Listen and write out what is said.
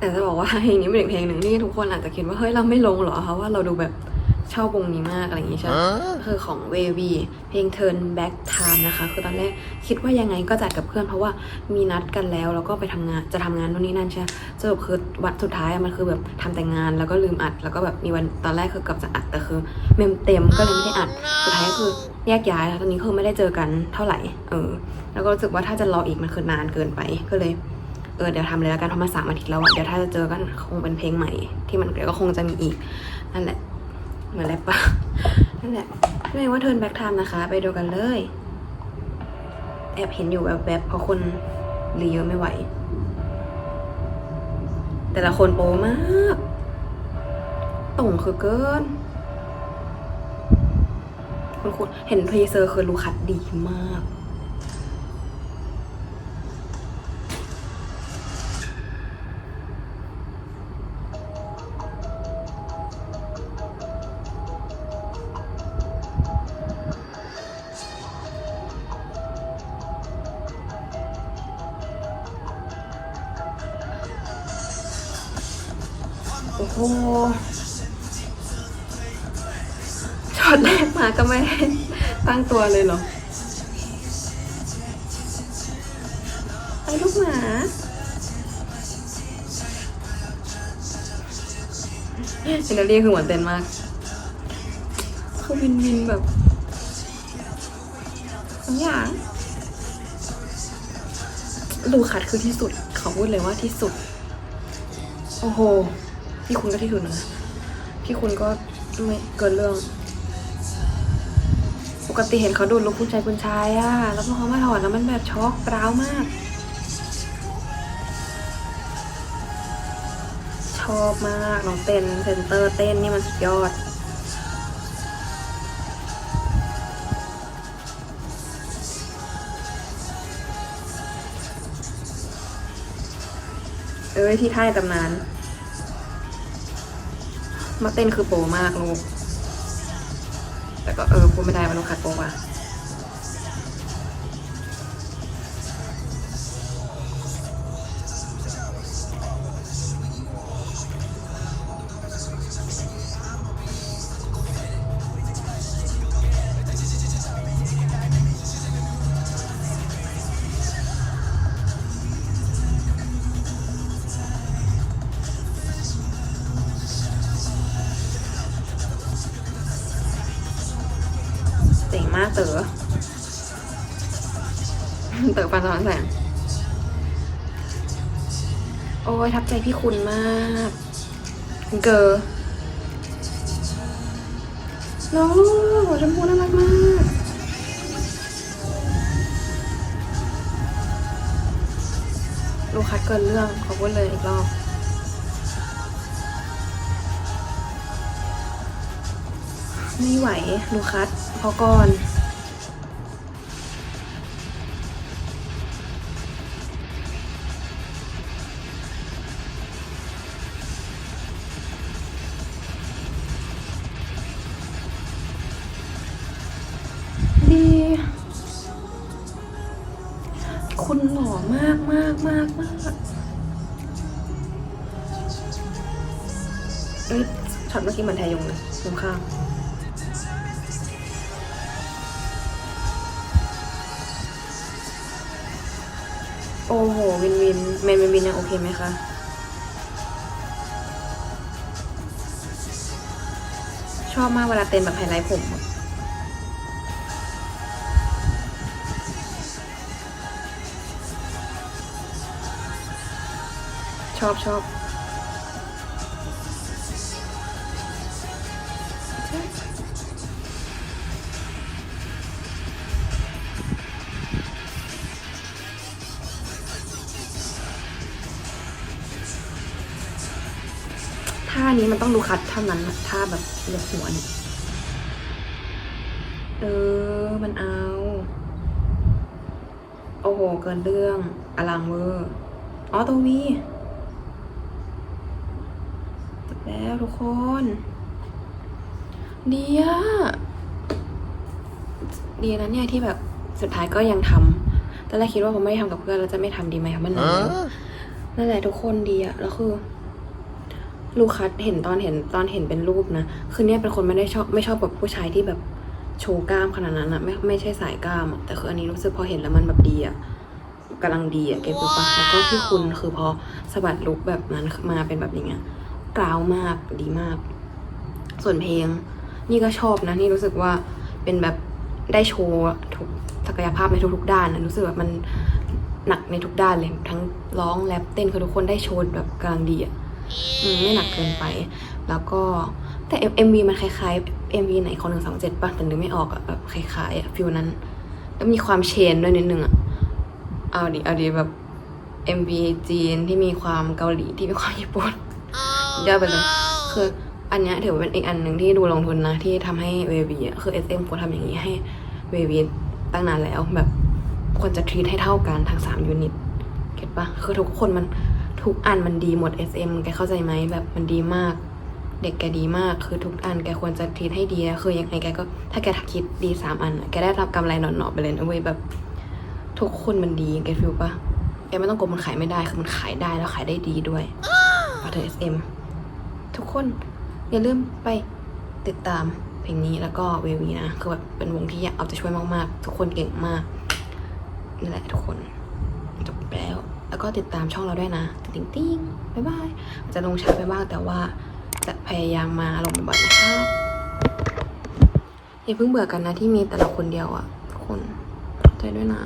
แต่จะบอกว่าเพลงนี้เป็นอีกเพลงหนึ่งที่ทุกคนอาจจะคิดว่าเฮ้ยเราไม่ลงเหรอคะว่าเราดูแบบชอบวงนี้มากอะไรอย่างงี้ใช่ไหมคือของ w a v เพลง Turn Back Time นะคะ คือตอนแรกคิดว่ายังไงก็จัดกับเพื่อนเพราะว่ามีนัดกันแล้ว แล้วก็ไปทำงานจะทำงานนู่นนี่นั่นใช่ไหมสรุปคือวันสุดท้ายอะมันคือแบบทำแต่งงานแล้วก็ลืมอัด แล้วก็แบบมีวันตอนแรกคือเกับจะอัดแต่คือเมมเต็มก็เลยไม่ได้อัด สุดท้ายก็คือแยกย้ายแล้วตอนนี้คือไม่ได้เจอกันเท่าไหร่ เออ แล้วก็รู้สึกว่าถ้าจะรออีกมันคือนานเกินไปก็เลย เออเดี๋ยวทำเลยแล้วกันเพราะมาสามอาทิตย์แล้วอะเดี๋ยวถ้าจะเจอกันคงเป็นเพลงใหม่ ที่มันเดี๋ยวก็คงจะมีอีก นั่นแหละ เหมือนแรปปะนั่นแหละเรียกว่าเทิร์นแบ็กไทม์นะคะ ไปดูกันเลยแอบเห็นอยู่แบบแบบๆเพราะคนรีเยอะไม่ไหว แต่ละคนโปมากต่งคือเกินคุณคุณเห็นเพลเซอร์คือลูคัดดีมาก โอ้โหช็อตแรกมาก็ไม่ตั้งตัวเลยเหรอไอ้ลูกหมาซินเดียคือเหมือนเต้นมากคือวินวินแบบสองอย่างลูคัดคือที่สุด เขาพูดเลยว่าที่สุด โอ้โห พี่คุณก็ที่สุดนะพี่คุณก็ไม่เกินเรื่อง ปกติเห็นเขาดูดลูกผู้ชายคุณชายอะแล้วพอเขามาถอดแล้วมันแบบช็อกร้าวมาก ชอบมากน้องเต้นเซนเตอร์เต้นนี่มันสุดยอดเอ้ยที่ท่ายตำนาน มาเต้นคือโปรมากลูก แต่ก็เออพูดไม่ได้มันต้องขัดโปรว่ะ เจ๋งมากเต๋อเต๋อปันสอนแสงโอ้ยทับใจพี่คุณมากเกอร์น้องลูกหัวชมพูน่ารักมากลูกคัดเกินเรื่องขอพูดเลยอีกรอบ ไม่ไหวลูคัสพอก่อน ดี คุณหล่อมากมากมากมากเอ้ยช็อตเมื่อกี้เหมือนแทยงเลยตรงข้าม โอ้โห วินวินเมนวินวินยังโอเคไหมคะ ชอบมากเวลาเต้นแบบไฮไลท์ผมชอบชอบ นี้มันต้องดูคัดเท่านั้นอะท่าแบบเหยียบหัวเนี่ยเออ มันเอา โอ้โห เกินเรื่อง อลังเวอร์อ๋อตัววีจบแล้วทุกคนดีอะดีนะเนี่ยที่แบบสุดท้ายก็ยังทตอนแรกคิดว่าผมไม่ได้ทำกับเพื่อนแล้วจะไม่ทำดีไหมคะมันนานแล้วนั่นแหละทุกคนดีอะแล้วคือ ลูคัสเห็นตอนเห็นตอนเห็นเป็นรูปนะ คือเนี่ยเป็นคนไม่ได้ชอบไม่ชอบแบบผู้ชายที่แบบโชว์กล้ามขนาดนั้นอะไม่ไม่ใช่สายกล้ามอะแต่คืออันนี้รู้สึกพอเห็นแล้วมันแบบดีอะกำลังดีอะเก็ตปะแล้วก็พี่คุณคือพอสะบัดลุกแบบนั้นมาเป็นแบบอย่างเงี้ยกราวมากดีมาก ส่วนเพลง นี่ก็ชอบนะนี่รู้สึกว่าเป็นแบบได้โชว์ทุกศักยภาพในทุกๆด้านนะรู้สึกแบบมันหนักในทุกด้านเลยทั้งร้องแรปเต้นคือทุกคนได้โชว์แบบกำลังดีอะ ไม่หนักเกินไป แล้วก็แต่เอ็มวีมันคล้ายๆเอ็มวีไหนของหนึ่งสองเจ็ดป่ะแต่นึกไม่ออกอะแบบคล้ายๆอะฟิลนั้น แล้วมีความเชนด้วยนิดนึงอะเอาดิเอาดิแบบเอ็มวีจีนที่มีความเกาหลีที่มีความญี่ปุ่นเยอะไปเลยคืออันเนี้ยถือว่าเป็นอีกอันหนึ่งที่ดูลงทุนนะ ที่ทำให้เววีอะคือ SM ควรทำอย่างนี้ให้เววีตั้งนานแล้วแบบควรจะทรีตให้เท่ากันทั้งสามยูนิต เก็ตปะคือทุกคนมัน ทุกอันมันดีหมด SM แกเข้าใจไหมแบบมันดีมาก เด็กแกดีมาก คือทุกอันแกควรจะทีให้ดีนะคือยังไงแกก็ถ้าแกคิดดีสามอันแกได้รับกำไรหนอนๆไปเลยนะเว้ยแบบ ทุกคนมันดีแกฟิลปะแกไม่ต้องกลัวมันขายไม่ได้คือมันขายได้แล้วขายได้ดีด้วยพอเธอ SM ทุกคนอย่าลืมไปติดตามเพลงนี้แล้วก็เววีนะ คือแบบเป็นวงที่อยากเอาใจช่วยมากๆ ทุกคนเก่งมากนั่นแหละทุกคนจบแล้ว แล้วก็ติดตามช่องเราด้วยนะ ติ๊งติ๊งบ๊ายบายอาจจะลงช้าไปบ้างแต่ว่าจะพยายามมาลงบ่อยๆนะครับอย่าเพิ่งเบื่อกันนะที่มีแต่เราคนเดียวอะ่ะคนใจด้วยนะ